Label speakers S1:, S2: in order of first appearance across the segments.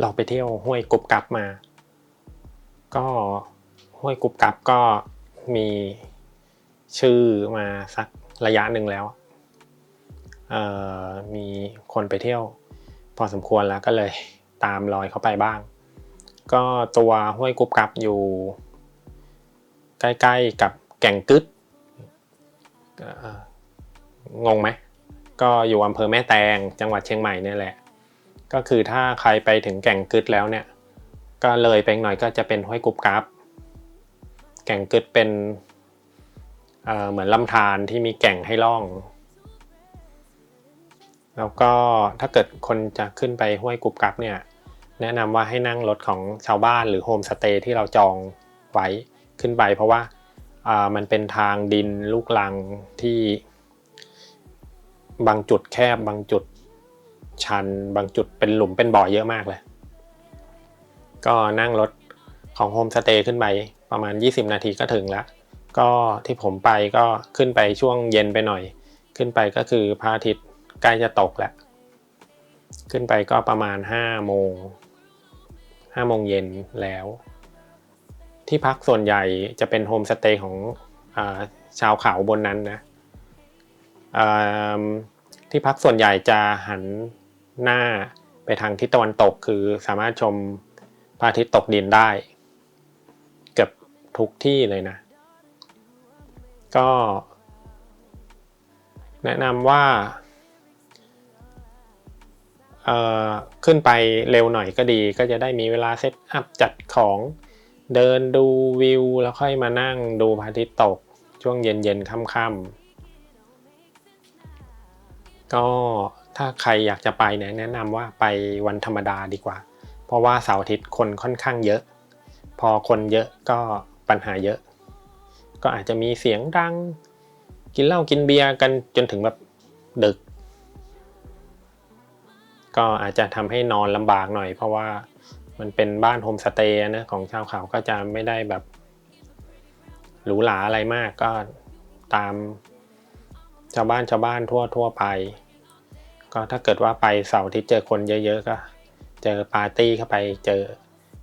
S1: เราไปเที่ยวห้วยกุบกับมา ก็ห้วยกุบกับก็มีชื่อมาสักระยะหนึ่งแล้ว มีคนไปเที่ยว พอสมควรแล้วก็เลยตามรอยเขาไปบ้าง ก็ตัวห้วยกุบกับอยู่ ใกล้ๆกับแก่งกึดงงไหม ก็อยู่อำเภอแม่แตงจังหวัดเชียงใหม่เนี่ยแหละ ก็คือถ้าใครไปถึงแก่งกึดแล้วเนี่ย ก็เลยไปหน่อยก็จะเป็นห้วยกุบกับแก่งกึดเป็นเเหมือนลำธารที่มีแก่งให้ล่อง แล้วก็ถ้าเกิดคนจะขึ้นไปห้วยกุบกับเนี่ย แนะนำว่าให้นั่งรถของชาวบ้านหรือโฮมสเตย์ที่เราจองไว้ขึ้นไป เพราะว่าอ่ามันเป็นทางดินลูกลังที่บางจุดแคบบางจุด ชันบางจุดเป็นหลุมเป็นบ่อเยอะมากเลย ก็นั่งรถของโฮมสเตย์ขึ้นไปประมาณ 20 นาทีก็ถึงแล้วก็ที่ผมไปก็ขึ้นไปช่วงเย็นไปหน่อย ขึ้นไปก็คือพระอาทิตย์ใกล้จะตกแล้ว ขึ้นไปก็ประมาณ5โมง5โมงเย็นแล้ว ที่พักส่วนใหญ่จะเป็นโฮมสเตย์ของอชาวเขาบนนั้นนะที่พักส่วนใหญ่จะหัน หน้าไปทางทิศตะวันตกคือสามารถชมพระอาทิตย์ตกดินได้ เกือบทุกที่เลยนะ ก็ แนะนำว่าเออขึ้นไปเร็วหน่อยก็ดีก็จะได้มีเวลาเซตอัพจัดของเดินดูวิว แล้วค่อยมานั่งดูพระอาทิตย์ตกช่วงเย็นๆค่ำๆก็ถ้าใครอยากจะไปเนี่ยแนะนำว่าไปวันธรรมดาดีกว่า เพราะว่าเสาร์อาทิตย์คนค่อนข้างเยอะ พอคนเยอะก็ปัญหาเยอะ ก็อาจจะมีเสียงดัง กินเหล้ากินเบียร์กันจนถึงแบบดึก ก็อาจจะทำให้นอนลำบากหน่อย เพราะว่ามันเป็นบ้านโฮมสเตย์นะของชาวเขาก็จะไม่ได้แบบหรูหราอะไรมากก็ตามชาวบ้านชาวบ้านทั่วทั่วไป ก็ถ้าเกิดว่าไปเสาร์ทิตย์เจอคนเยอะๆก็ เจอปาร์ตี้เข้าไปเจอ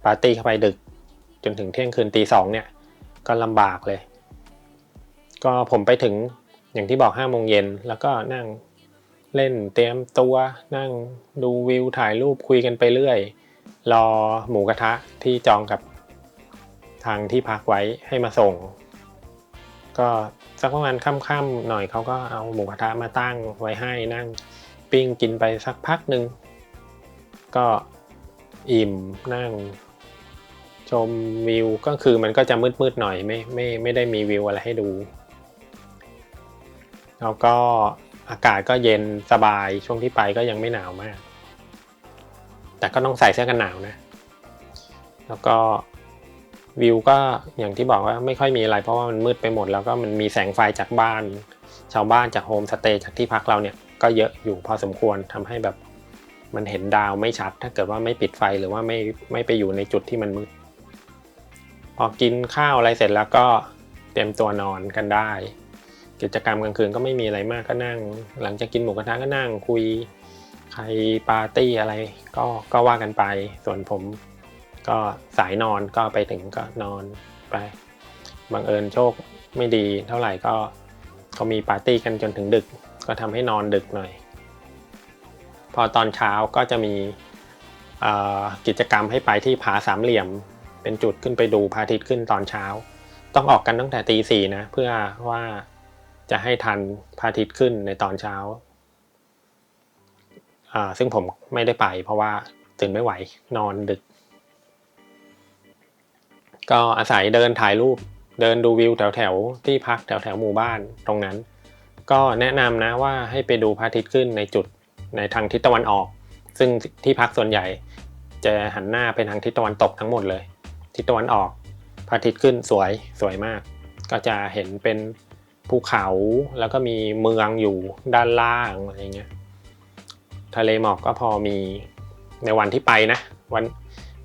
S1: ปาร์ตี้เข้าไปดึก จนถึงเที่ยงคืนตีสองเนี่ย ก็ลำบากเลย ก็ผมไปถึงอย่างที่บอกห้าโมงเย็นแล้วก็นั่งเล่นเตรียมตัวนั่งดูวิวถ่ายรูปคุยกันไปเรื่อย รอหมูกระทะที่จองกับทางที่พักไว้ให้มาส่ง ก็สักประมาณค่ำๆหน่อยเขาก็เอาหมูกระทะมาตั้งไว้ให้นั่ง ปิ้งกินไปสักพักหนึ่งก็อิ่มนั่ง ชมวิวก็คือมันก็จะมืดๆหน่อยไม่ไม่ไม่ได้มีวิวอะไรให้ดู แล้วก็อากาศก็เย็นสบายช่วงที่ไปก็ยังไม่หนาวมาก แต่ก็ต้องใส่เสื้อกันหนาวนะ แล้วก็วิวก็อย่างที่บอกว่าไม่ค่อยมีอะไรเพราะว่ามันมืดไปหมดแล้วก็มันมีแสงไฟจากบ้าน ชาวบ้านจากโฮมสเตย์จากที่พักเราเนี่ย ก็เยอะอยู่พอสมควรทำให้แบบมันเห็นดาวไม่ชัด ถ้าเกิดว่าไม่ปิดไฟหรือว่าไม่ไม่ไปอยู่ในจุดที่มันมืดพอกินข้าวอะไรเสร็จแล้วก็เตรียมตัวนอนกันได้ กิจกรรมกลางคืนก็ไม่มีอะไรมากก็นั่ง หลังจากกินหมูกระทะก็นั่งคุยใครปาร์ตี้อะไรก็ก็ว่ากันไป ส่วนผมก็สายนอนก็ไปถึงก็นอนไปบังเอิญโชคไม่ดีเท่าไหร่ก็เขามีปาร์ตี้กันจนถึงดึก ก็ทำให้นอนดึกหน่อย พอตอนเช้าก็จะมีกิจกรรมให้ไปที่ผาสามเหลี่ยม เป็นจุดขึ้นไปดูพระอาทิตย์ขึ้นตอนเช้า ต้องออกกันตั้งแต่ตีสี่นะเพื่อว่าจะให้ทันพระอาทิตย์ขึ้นในตอนเช้า ซึ่งผมไม่ได้ไปเพราะว่าตื่นไม่ไหวนอนดึก ก็อาศัยเดินถ่ายรูปเดินดูวิวแถวแถวที่พักแถวแถวหมู่บ้านตรงนั้น ก็แนะนำนะว่าให้ไปดูพระอาทิตย์ขึ้นในจุดในทางทิศตะวันออก ซึ่งที่พักส่วนใหญ่ จะหันหน้าไปทางทิศตะวันตกทั้งหมดเลย ทิศตะวันออกพระอาทิตย์ขึ้นสวยสวยมาก ก็จะเห็นเป็นภูเขาแล้วก็มีเมืองอยู่ด้านล่างอะไรเงี้ยทะเลหมอกก็พอมีในวันที่ไปนะ วัน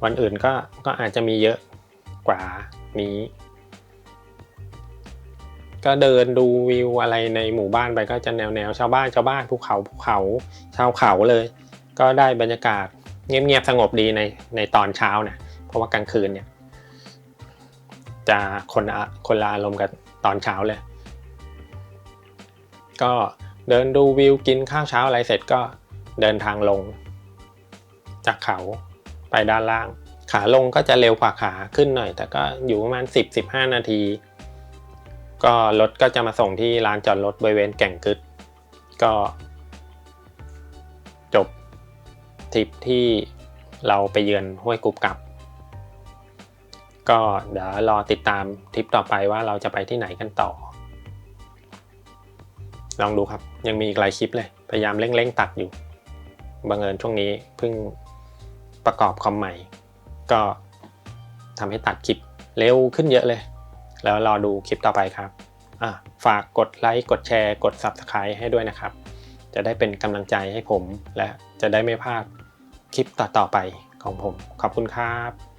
S1: วันอื่นก็ก็อาจจะมีเยอะกว่านี้ ก็เดินดูวิวอะไรในหมู่บ้านไปก็จะแนวแนวชาวบ้านชาวบ้านภูเขาภูเขาชาวเขาเลย ก็ได้บรรยากาศเงียบๆสงบดีในในตอนเช้าเนี่ยเพราะว่ากลางคืนเนี่ย จะคนคนละอารมณ์กับตอนเช้าเลย ก็เดินดูวิวกินข้าวเช้าอะไรเสร็จก็เดินทางลง จากเขาไปด้านล่าง ขาลงก็จะเร็วกว่าขาขึ้นหน่อย แต่ก็อยู่ประมาณ 10-15 นาที ก็รถก็จะมาส่งที่ลานจอดรถบริเวณแก่งกึดก็ จบทริปที่เราไปเยือนห้วยกุบกับ ก็เดี๋ยวรอติดตามทริปต่อไปว่าเราจะไปที่ไหนกันต่อ ลองดูครับยังมีอีกหลายคลิปเลย พยายามเร่งๆตัดอยู่บังเอิญช่วงนี้เพิ่งประกอบคอมใหม่ ก็ทำให้ตัดคลิปเร็วขึ้นเยอะเลย แล้วรอดูคลิปต่อไปครับฝากกดไลค์กดแชร์กด Subscribe ให้ด้วยนะครับ จะได้เป็นกำลังใจให้ผม และจะได้ไม่พลาดคลิปต่อๆไปของผม ขอบคุณครับ